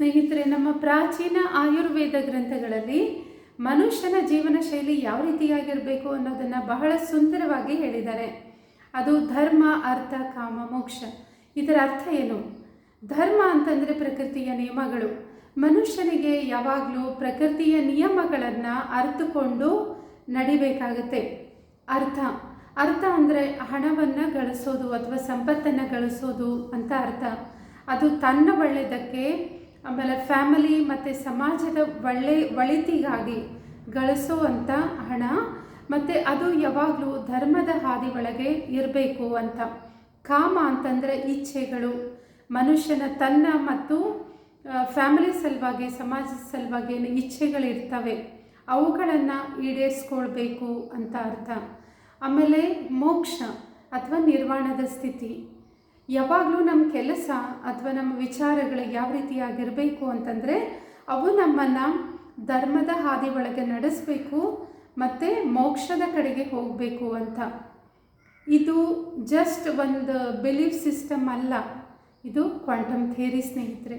ಸ್ನೇಹಿತರೆ, ನಮ್ಮ ಪ್ರಾಚೀನ ಆಯುರ್ವೇದ ಗ್ರಂಥಗಳಲ್ಲಿ ಮನುಷ್ಯನ ಜೀವನ ಶೈಲಿ ಯಾವ ರೀತಿಯಾಗಿರಬೇಕು ಅನ್ನೋದನ್ನು ಬಹಳ ಸುಂದರವಾಗಿ ಹೇಳಿದ್ದಾರೆ. ಅದು ಧರ್ಮ, ಅರ್ಥ, ಕಾಮ, ಮೋಕ್ಷ. ಇದರ ಅರ್ಥ ಏನು? ಧರ್ಮ ಅಂತಂದರೆ ಪ್ರಕೃತಿಯ ನಿಯಮಗಳು. ಮನುಷ್ಯನಿಗೆ ಯಾವಾಗಲೂ ಪ್ರಕೃತಿಯ ನಿಯಮಗಳನ್ನು ಅರ್ಥಕೊಂಡು ನಡಿಬೇಕಾಗುತ್ತೆ. ಅರ್ಥ. ಅರ್ಥ ಅಂದರೆ ಹಣವನ್ನು ಗಳಿಸೋದು ಅಥವಾ ಸಂಪತ್ತನ್ನು ಗಳಿಸೋದು ಅಂತ ಅರ್ಥ. ಅದು ತನ್ನ ಒಳ್ಳೆಯದಕ್ಕೆ ಆಮೇಲೆ ಫ್ಯಾಮಿಲಿ ಮತ್ತು ಸಮಾಜದ ಒಳ್ಳೆ ಒಳಿತಿಗಾಗಿ ಗಳಿಸುವಂಥ ಹಣ, ಮತ್ತು ಅದು ಯಾವಾಗಲೂ ಧರ್ಮದ ಹಾದಿ ಒಳಗೆ ಇರಬೇಕು ಅಂತ. ಕಾಮ ಅಂತಂದರೆ ಇಚ್ಛೆಗಳು, ಮನುಷ್ಯನ ತನ್ನ ಮತ್ತು ಫ್ಯಾಮಿಲಿ ಸಲುವಾಗಿ, ಸಮಾಜದ ಸಲುವಾಗಿ ಏನು ಇಚ್ಛೆಗಳಿರ್ತವೆ ಅವುಗಳನ್ನು ಈಡೇರಿಸ್ಕೊಳ್ಬೇಕು ಅಂತ ಅರ್ಥ. ಆಮೇಲೆ ಮೋಕ್ಷ, ಅಥವಾ ನಿರ್ವಾಣದ ಸ್ಥಿತಿ. ಯಾವಾಗಲೂ ನಮ್ಮ ಕೆಲಸ ಅಥವಾ ನಮ್ಮ ವಿಚಾರಗಳು ಯಾವ ರೀತಿಯಾಗಿರಬೇಕು ಅಂತಂದರೆ ಅವು ನಮ್ಮನ್ನು ಧರ್ಮದ ಹಾದಿ ಒಳಗೆ ನಡೆಸಬೇಕು ಮತ್ತು ಮೋಕ್ಷದ ಕಡೆಗೆ ಹೋಗಬೇಕು ಅಂತ. ಇದು ಜಸ್ಟ್ ಒಂದು ಬಿಲೀಫ್ ಸಿಸ್ಟಮ್ ಅಲ್ಲ. ಇದು ಕ್ವಾಂಟಮ್ ಥಿಯರಿ ಸ್ನೇಹಿತರೆ.